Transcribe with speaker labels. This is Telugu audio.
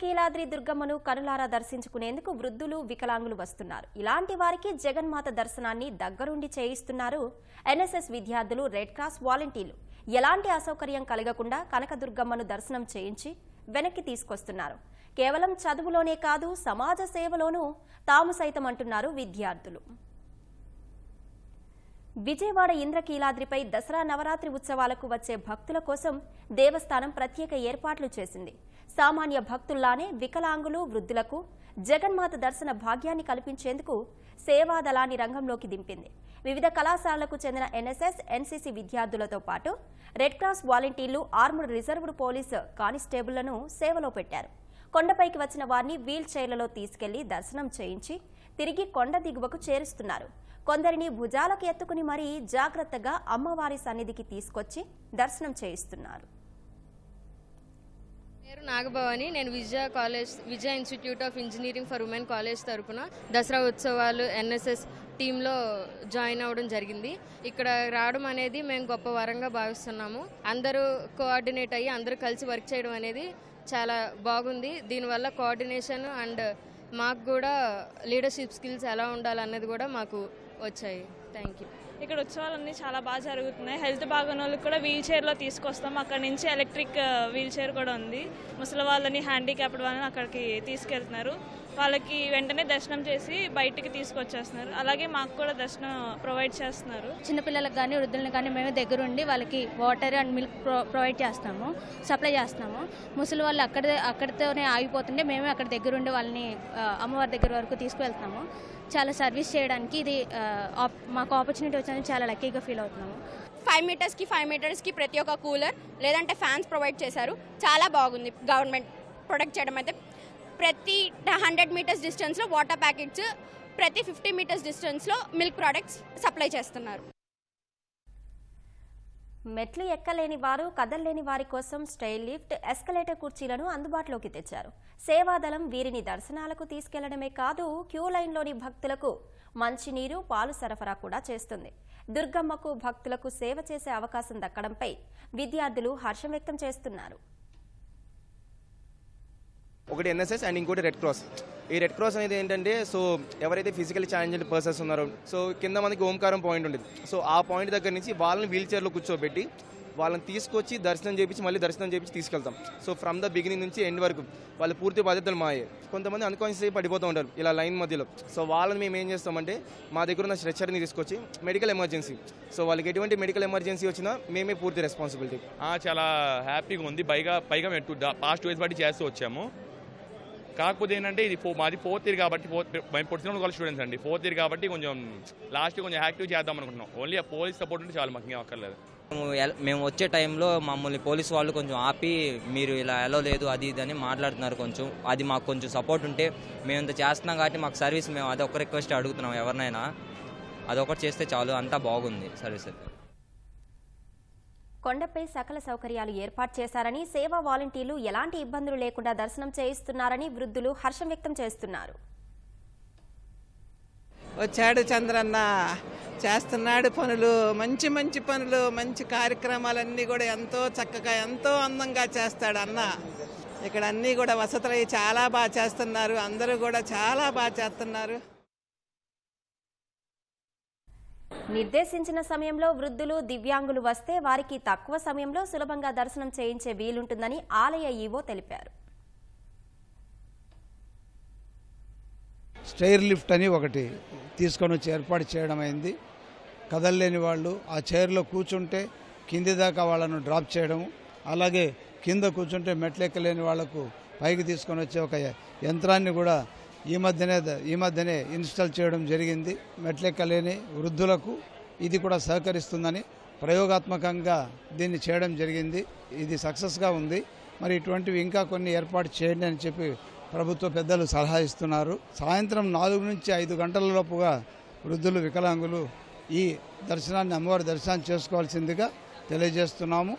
Speaker 1: కీలాద్రి దుర్గమ్మను కనులారా దర్శించుకునేందుకు వృద్ధులు వికలాంగులు వస్తున్నారు. ఇలాంటి వారికి జగన్మాత దర్శనాన్ని దగ్గరుండి చేయిస్తున్నారు ఎన్ఎస్ఎస్ విద్యార్థులు రెడ్ క్రాస్ వాలంటీర్లు. ఎలాంటి అసౌకర్యం కలగకుండా కనకదుర్గమ్మను దర్శనం చేయించి వెనక్కి తీసుకొస్తున్నారు. కేవలం చదువులోనే కాదు సమాజ సేవలోనూ తాము సైతం అంటున్నారు విద్యార్థులు. విజయవాడ ఇంద్రకీలాద్రిపై దసరా నవరాత్రి ఉత్సవాలకు వచ్చే భక్తుల కోసం దేవస్థానం ప్రత్యేక ఏర్పాట్లు చేసింది. సామాన్య భక్తుల్లానే వికలాంగులు వృద్ధులకు జగన్మాత దర్శన భాగ్యాన్ని కల్పించేందుకు సేవాదళాన్ని రంగంలోకి దింపింది. వివిధ కళాశాలలకు చెందిన ఎన్ఎస్ఎస్ ఎన్సీసీ విద్యార్థులతో పాటు రెడ్ క్రాస్ వాలంటీర్లు ఆర్మర్ రిజర్వ్డ్ పోలీసు కానిస్టేబుళ్ళను సేవలో పెట్టారు. కొండపైకి వచ్చిన వారిని వీల్ చైర్లలో తీసుకెళ్ళి దర్శనం చేయించి తిరిగి కొండ దిగువకు చేరుస్తున్నారు. కొందరిని భుజాలకు ఎత్తుకుని మరీ జాగ్రత్తగా అమ్మవారి సన్నిధికి తీసుకొచ్చి దర్శనం చేయిస్తున్నారు.
Speaker 2: పేరు నాగభవాని. నేను Vijaya college Vijaya institute of engineering for women college తరఫున దసరా ఉత్సవాలు ఎన్ఎస్ఎస్ టీంలో జాయిన్ అవ్వడం జరిగింది. ఇక్కడ రావడం అనేది మేము గొప్ప వరంగా భావిస్తున్నాము. అందరూ కోఆర్డినేట్ అయ్యి అందరూ కలిసి వర్క్ చేయడం అనేది చాలా బాగుంది. దీనివల్ల కోఆర్డినేషన్ అండ్ మాకు కూడా లీడర్షిప్ స్కిల్స్ ఎలా ఉండాలన్నది కూడా మాకు వచ్చాయి. థ్యాంక్ యూ
Speaker 3: ఇక్కడ ఉత్సవాలన్నీ చాలా బాగా జరుగుతున్నాయి. హెల్త్ బాగున్న వాళ్ళకి కూడా వీల్ చైర్లో తీసుకొస్తాం. అక్కడ నుంచి ఎలక్ట్రిక్ వీల్ చైర్ కూడా ఉంది. ముసలి వాళ్ళని హ్యాండిక్యాప్డ్ వాళ్ళని అక్కడికి తీసుకెళ్తున్నారు. వాళ్ళకి వెంటనే దర్శనం చేసి బయటికి తీసుకొచ్చేస్తున్నారు. అలాగే మాకు కూడా దర్శనం ప్రొవైడ్ చేస్తున్నారు.
Speaker 4: చిన్నపిల్లలకు కానీ వృద్ధులను కానీ మేము దగ్గరుండి వాళ్ళకి water and milk pro provide చేస్తాము. సప్లై చేస్తాము. ముసలి వాళ్ళు అక్కడ అక్కడితోనే ఆగిపోతుంటే మేమే అక్కడ దగ్గరుండి వాళ్ళని అమ్మవారి దగ్గర వరకు తీసుకువెళ్తున్నాము చాలా సర్వీస్ చేయడానికి ఇది ఆప్- మాకు ఆపర్చునిటీ వచ్చినందుకు చాలా లక్కీగా ఫీల్ అవుతున్నాము.
Speaker 5: ఫైవ్ మీటర్స్కి ఫైవ్ మీటర్స్కి ప్రతి ఒక్క కూలర్ లేదంటే ఫ్యాన్స్ ప్రొవైడ్ చేశారు. చాలా బాగుంది గవర్నమెంట్ ప్రొడక్ట్ చేయడం అయితే. ప్రతి హండ్రెడ్ మీటర్స్ డిస్టెన్స్లో వాటర్ ప్యాకెట్స్ ప్రతి ఫిఫ్టీ మీటర్స్ డిస్టెన్స్లో మిల్క్ ప్రోడక్ట్స్ సప్లై చేస్తున్నారు.
Speaker 1: మెట్లు ఎక్కలేని వారు కదల్లేని వారి కోసం స్టైల్ లిఫ్ట్ ఎస్కలేటర్ కుర్చీలను అందుబాటులోకి తెచ్చారు. సేవాదళం వీరిని దర్శనాలకు తీసుకెళ్ళడమే కాదు క్యూ లైన్లోని భక్తులకు మంచినీరు పాలు సరఫరా కూడా చేస్తుంది. దుర్గమ్మకు భక్తులకు సేవ చేసే అవకాశం దక్కడంపై విద్యార్థులు హర్షం వ్యక్తం చేస్తున్నారు.
Speaker 6: ఒకటి ఎన్ఎస్ఎస్ అండ్ ఇంకోటి రెడ్ క్రాస్. ఈ రెడ్ క్రాస్ అనేది ఏంటంటే సో ఎవరైతే ఫిజికల్ ఛాలెంజ్డ్ పర్సన్స్ ఉన్నారో సో కింద మనకి ఓంకారం పాయింట్ ఉండేది. సో ఆ పాయింట్ దగ్గర నుంచి వాళ్ళని వీల్ చైర్లో కూర్చోబెట్టి వాళ్ళని తీసుకొచ్చి దర్శనం చేపించి మళ్ళీ దర్శనం చేపించి తీసుకెళ్తాం. సో ఫ్రమ్ ద బిగినింగ్ నుంచి ఎండ్ వరకు వాళ్ళ పూర్తి బాధ్యతలు మాయే. కొంతమంది అన్కాన్షియస్ పడిపోతూ ఉంటారు ఇలా లైన్ మధ్యలో. సో వాళ్ళని మేము ఏం చేస్తామంటే మా దగ్గర ఉన్న స్ట్రెచర్ని తీసుకొచ్చి మెడికల్ ఎమర్జెన్సీ సో వాళ్ళకి ఎటువంటి మెడికల్ ఎమర్జెన్సీ వచ్చినా మేమే పూర్తి రెస్పాన్సిబిలిటీ
Speaker 7: చాలా హ్యాపీగా ఉంది. పైగా పైగా పాస్ట్ వేస్ బట్టి చేస్తూ వచ్చాము. కాకపోతే ఏంటంటే ఇది ఫో మాది ఫోర్త్ ఇయర్ కాబట్టి ఫోర్త్ మేము పొట్టిన కాలేజ్ స్టూడెంట్స్ అండి. ఫోర్త్ ఇయర్ కాబట్టి కొంచెం లాస్ట్ కొంచెం యాక్టివ్ చేద్దాం అనుకుంటున్నాం. ఓన్లీ ఆ పోలీస్ సపోర్ట్ ఉంటే చాలు మాకు ఇంకా అక్కర్లేదు.
Speaker 8: మేము వచ్చే టైంలో మమ్మల్ని పోలీస్ వాళ్ళు కొంచెం ఆపి మీరు ఇలా ఎలా లేదు అది ఇది అని మాట్లాడుతున్నారు కొంచెం. అది మాకు కొంచెం సపోర్ట్ ఉంటే మేము ఇంత చేస్తున్నాం కాబట్టి మాకు సర్వీస్ మేము అదొక రిక్వెస్ట్ అడుగుతున్నాం ఎవరినైనా. అదొకటి చేస్తే చాలు అంతా బాగుంది సర్వీస్ అయితే.
Speaker 1: కొండపై సకల సౌకర్యాలు ఏర్పాటు చేశారని సేవా వాలంటీర్లు ఎలాంటి ఇబ్బందులు లేకుండా దర్శనం చేయిస్తున్నారని వృద్ధులు హర్షం వ్యక్తం చేస్తున్నారు.
Speaker 9: వచ్చాడు చంద్రన్న. చేస్తున్నాడు పనులు. మంచి మంచి పనులు మంచి కార్యక్రమాలన్నీ కూడా ఎంతో చక్కగా ఎంతో అందంగా చేస్తాడు అన్న. ఇక్కడ అన్నీ కూడా వసతులు చాలా బాగా చేస్తున్నారు. అందరూ కూడా చాలా బాగా చేస్తున్నారు.
Speaker 1: నిర్దేశించిన సమయంలో వృద్ధులు దివ్యాంగులు వస్తే వారికి తక్కువ సమయంలో సులభంగా దర్శనం చేయించే వీలుంటుందని ఆలయ ఈవో తెలిపారు.
Speaker 10: స్టైర్ లిఫ్ట్ అని ఒకటి తీసుకొని వచ్చి ఏర్పాటు చేయడం అయింది. కదలలేని వాళ్ళు ఆ చైర్లో కూర్చుంటే కింది దాకా వాళ్ళను డ్రాప్ చేయడము అలాగే కింద కూర్చుంటే మెట్లెక్కలేని వాళ్ళకు పైకి తీసుకొని వచ్చే ఒక యంత్రాన్ని కూడా ఈ మధ్యనే ఈ మధ్యనే ఇన్స్టాల్ చేయడం జరిగింది. మెట్లెక్కలేని వృద్ధులకు ఇది కూడా సహకరిస్తుందని ప్రయోగాత్మకంగా దీన్ని చేయడం జరిగింది. ఇది సక్సెస్గా ఉంది. మరి ఇటువంటివి ఇంకా కొన్ని ఏర్పాటు చేయండి అని చెప్పి ప్రభుత్వ పెద్దలు సలహా ఇస్తున్నారు. సాయంత్రం నాలుగు నుంచి ఐదు గంటల లోపుగా వృద్ధులు వికలాంగులు ఈ దర్శనాన్ని అమ్మవారి దర్శనం చేసుకోవాల్సిందిగా తెలియజేస్తున్నాము.